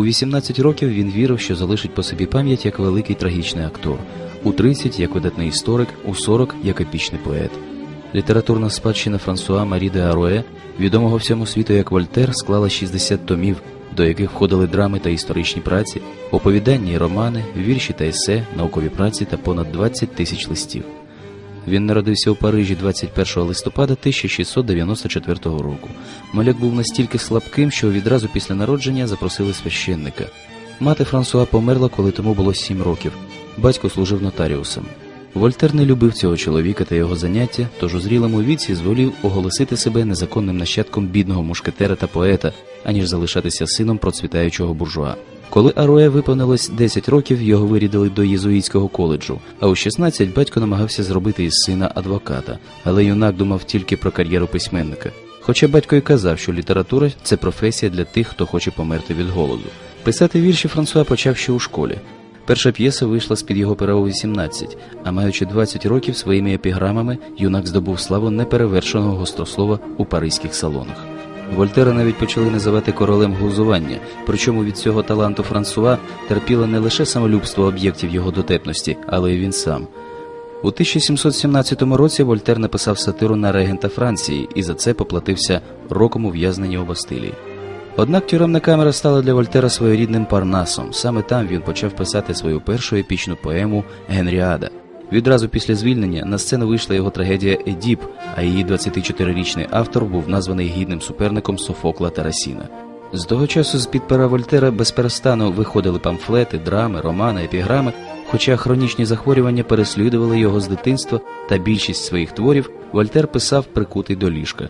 У 18 років він вірив, що залишить по собі пам'ять як великий трагічний актор, у 30 як видатний історик, у 40 як епічний поет. Літературна спадщина Франсуа Марі де Аруе, відомого всьому світу як Вольтер, склала 60 томів, до яких входили драми та історичні праці, оповідання і романи, вірші та есе, наукові праці та понад 20 тисяч листів. Він народився у Парижі 21 листопада 1694 року. Маляк був настільки слабким, що відразу після народження запросили священника. Мати Франсуа померла, коли тому було 7 років. Батько служив нотаріусом. Вольтер не любив цього чоловіка та його заняття, тож у зрілому віці зволів оголосити себе незаконним нащадком бідного мушкетера та поета, аніж залишатися сином процвітаючого буржуа. Коли Аруе виповнилось 10 років, його вирядили до єзуїтського коледжу, а у 16 батько намагався зробити із сина адвоката, але юнак думав тільки про кар'єру письменника. Хоча батько й казав, що література це професія для тих, хто хоче померти від голоду. Писати вірші Франсуа почав ще у школі. Перша п'єса вийшла з-під його пера у 18, а маючи 20 років своїми епіграмами, юнак здобув славу неперевершеного гострослова у паризьких салонах. Вольтера навіть почали називати королем глузування, причому від цього таланту Франсуа терпіло не лише самолюбство об'єктів його дотепності, але й він сам. У 1717 році Вольтер написав сатиру на регента Франції і за це поплатився роком ув'язнення у Бастилії. Однак тюремна камера стала для Вольтера своєрідним парнасом. Саме там він почав писати свою першу епічну поему Генріада. Відразу після звільнення на сцену вийшла його трагедія Едіп, а її 24-річний автор був названий гідним суперником Софокла та Расіна. З того часу з під пера Вольтера безперестану виходили памфлети, драми, романи, епіграми, хоча хронічні захворювання переслідували його з дитинства, та більшість своїх творів Вольтер писав прикутий до ліжка.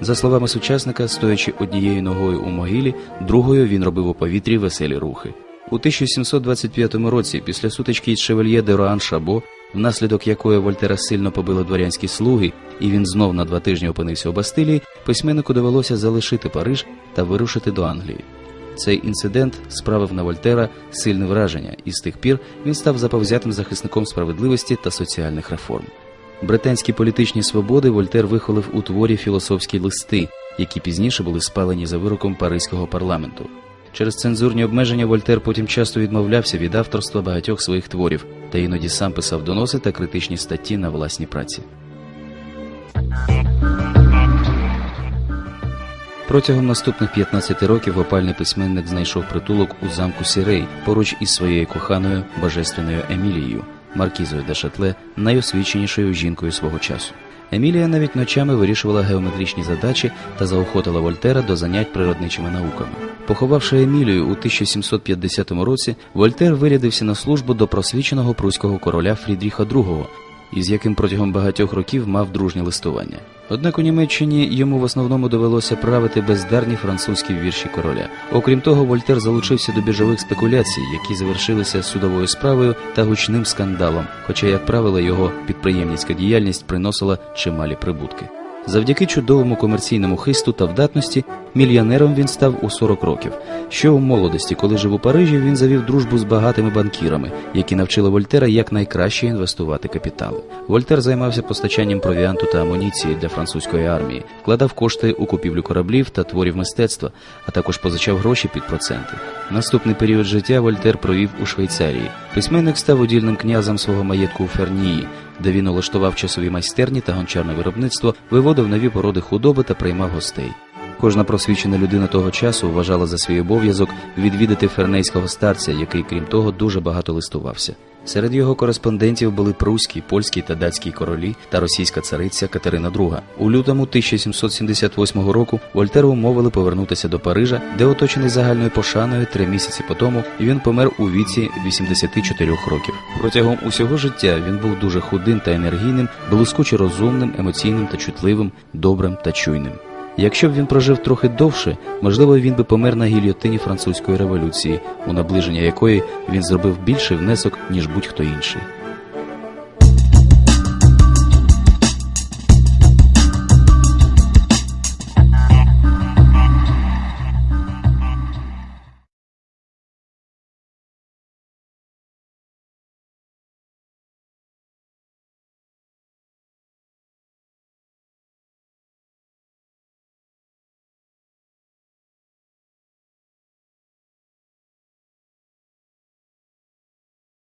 За словами сучасника, стоячи однією ногою у могилі, другою він робив у повітрі веселі рухи. У 1725 році, після сутички із шевельє де Роан Шабо, внаслідок якої Вольтера сильно побили дворянські слуги, і він знов на два тижні опинився у Бастилії, письменнику довелося залишити Париж та вирушити до Англії. Цей інцидент справив на Вольтера сильне враження, і з тих пір він став заповзятим захисником справедливості та соціальних реформ. Британські політичні свободи Вольтер вихвалив у творі філософські листи, які пізніше були спалені за вироком Паризького парламенту. Через цензурні обмеження Вольтер потім часто відмовлявся від авторства багатьох своїх творів та іноді сам писав доноси та критичні статті на власні праці. Протягом наступних 15 років опальний письменник знайшов притулок у замку Сірей поруч із своєю коханою божественною Емілією, маркізою де Шатле, найосвіченішою жінкою свого часу. Емілія навіть ночами вирішувала геометричні задачі та заохотила Вольтера до занять природничими науками. Поховавши Емілію у 1750 році, Вольтер вирядився на службу до просвіченого пруського короля Фрідріха II, із яким протягом багатьох років мав дружнє листування. Однак у Німеччині йому в основному довелося правити бездарні французькі вірші короля. Окрім того, Вольтер залучився до біржових спекуляцій, які завершилися судовою справою та гучним скандалом, хоча, як правило, його підприємницька діяльність приносила чималі прибутки. Завдяки чудовому комерційному хисту та вдатності мільйонером він став у 40 років. Ще у молодості, коли жив у Парижі, він завів дружбу з багатими банкірами, які навчили Вольтера як найкраще інвестувати капітали. Вольтер займався постачанням провіанту та амуніції для французької армії, вкладав кошти у купівлю кораблів та творів мистецтва, а також позичав гроші під проценти. Наступний період життя Вольтер провів у Швейцарії. Письменник став удільним князем свого маєтку у Фернії, де він улаштував часові майстерні та гончарне виробництво, виводив нові породи худоби та приймав гостей. Кожна просвічена людина того часу вважала за свій обов'язок відвідати фернейського старця, який, крім того, дуже багато листувався. Серед його кореспондентів були пруський, польський та датський королі та російська цариця Катерина II. У лютому 1778 року Вольтеру умовили повернутися до Парижа, де оточений загальною пошаною три місяці по тому він помер у віці 84 років. Протягом усього життя він був дуже худим та енергійним, блискуче розумним, емоційним та чутливим, добрим та чуйним. Якщо б він прожив трохи довше, можливо, він би помер на гільйотині французької революції, у наближення якої він зробив більший внесок ніж будь-хто інший.